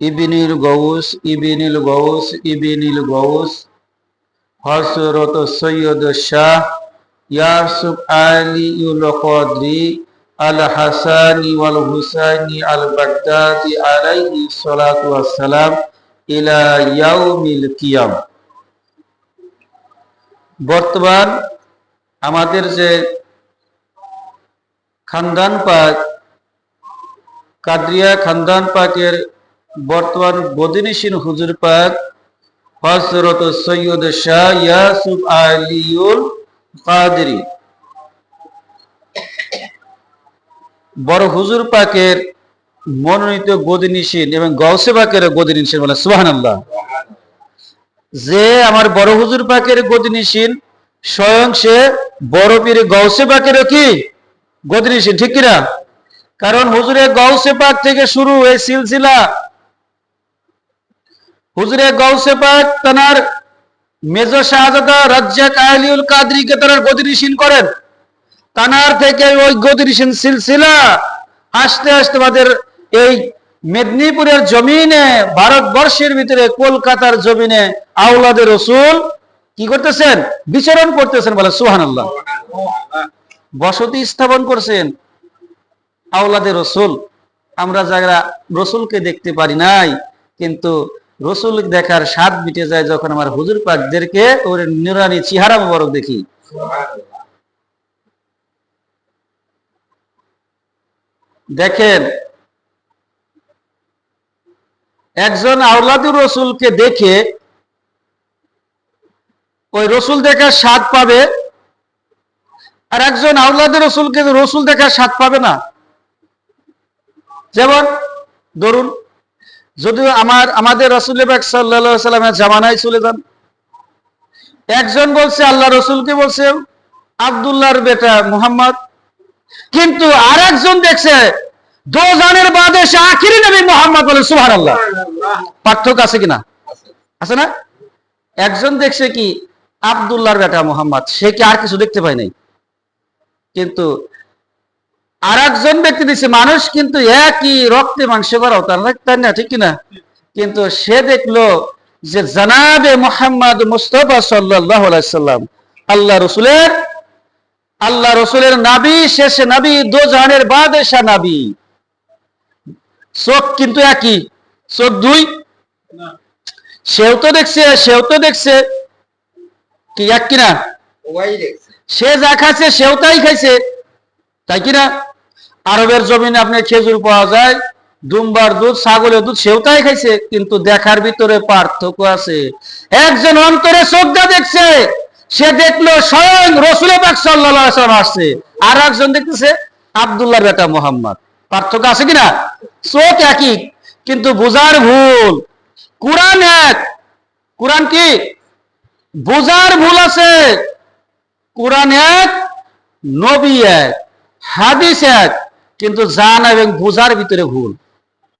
ইবিনিল গৌস ইবিনিল গৌস ইবিনিল গৌস হজরত সৈয়দ শাহ ইয়াসুফ আলী উল কদরি আল হাসানি ওয়াল হুসাইনি আল বাগদাদি আলাইহি সালাতু ওয়াসসালাম ইলা ইয়াউমিল কিয়াম। বর্তমান আমাদের যে খানদান পাক, কাদরিয়া খানদান পাকের বর্তমান বদিনিসীন হুজুর পাক হজরত সৈয়দ শাহ ইয়াসুফ আলিউল কাদরি। বড় হুজুর পাকের মনোনীত গদিনিসীন এবং গৌসে পাকের গদিনিসীন বলে সুবাহান আল্লাহ যে আমার বড় হুজুর পাকের গদিনিসীন স্বয়ং সে বড় পীর গৌসে পাকেরও কি গদিনিসীন ঠিক কিনা? কারণ হুজুরে গৌসে পাক থেকে শুরু এই সিলসিলা হুজুরে গৌসে পাক তার মেজ শাহজাদা রাজ্জাক আহলিউল কাদরিকে তারা গদিনিসীন করেন। তানার থেকে ওই গদিনিসীন সিলসিলা আস্তে আস্তে আমাদের এই মেদিনীপুরের জমিনে, ভারতবর্ষের ভিতরে কলকাতার জমিনে আউলাদের রসুল কি করতেছেন? বিচরণ করতেছেন বলে সুহান বসতি স্থাপন করছেন আউলাদের রসুল। আমরা যারা রসুলকে দেখতে পারি নাই, কিন্তু রসুল দেখার স্বাদ মিটে যায় যখন আমার হুজুর পাকদেরকে ওর নিরানি চেহারা মুবারক দেখি। দেখেন, একজন আউলাদুর রসুলকে দেখে ওই রসুল দেখার স্বাদ পাবে আর একজন আউলাদের রসুলকে রসুল দেখার স্বাদ পাবে না। যেমন, ধরুন যদি আমার, আমাদের রসুল সাল্লা সাল্লামের জামানায় চলে যান। একজন বলছে, আল্লাহ রসুলকে বলছে, আবদুল্লাহর বেটা মুহাম্মদ। কিন্তু আর একজন দেখছে দোজানের বাদে সে আখিরি নবী মোহাম্মদ বলে সুহান আল্লাহ পার্থক্য আছে কিনা? আছে না? একজন দেখছে কি, আবদুল্লাহর বেটা মোহাম্মদ, সে কি আর কিছু দেখতে পায় নাই? কিন্তু আর ব্যক্তি দিচ্ছে মানুষ কিন্তু একই রক্তে মাংসে করাও তার তাই না ঠিক কিনা? কিন্তু সে দেখল যে জানাবে মোহাম্মদ মুস্তফা সাল্লাহ সাল্লাম আল্লাহ রসুলের আল্লাহ রসুলের নাবি শেষে নাবি দো জাহানের বাদেশা নাবি। চোখ কিন্তু একই চোখ দুই। সেও তো দেখছে সেও তো দেখছে। কি এক কিনা? সে যা খাচ্ছে সেও তাই খাইছে। তাই কিনা? আরবের জমিনে আপনার খেজুর পাওয়া যায় দুম্বার দুধ, ছাগলের দুধ, সেও তাই খাইছে, কিন্তু দেখার ভিতরে পার্থক্য আছে। একজন অন্তরে শ্রদ্ধা দেখছে, সে দেখল স্বয়ং রসুল সাল্লাম আসছে। আর একজন দেখতেছে আবদুল্লাহ বেটা মোহাম্মদ। পার্থক্য আছে কিনা? চোখ একই, কিন্তু বোঝার ভুল। কোরআন এক। কোরআন কি? বোঝার ভুল আছে। কোরআন এক, নবী এক, হাদিস এক, কিন্তু জান এবং বোঝার ভিতরে ভুল।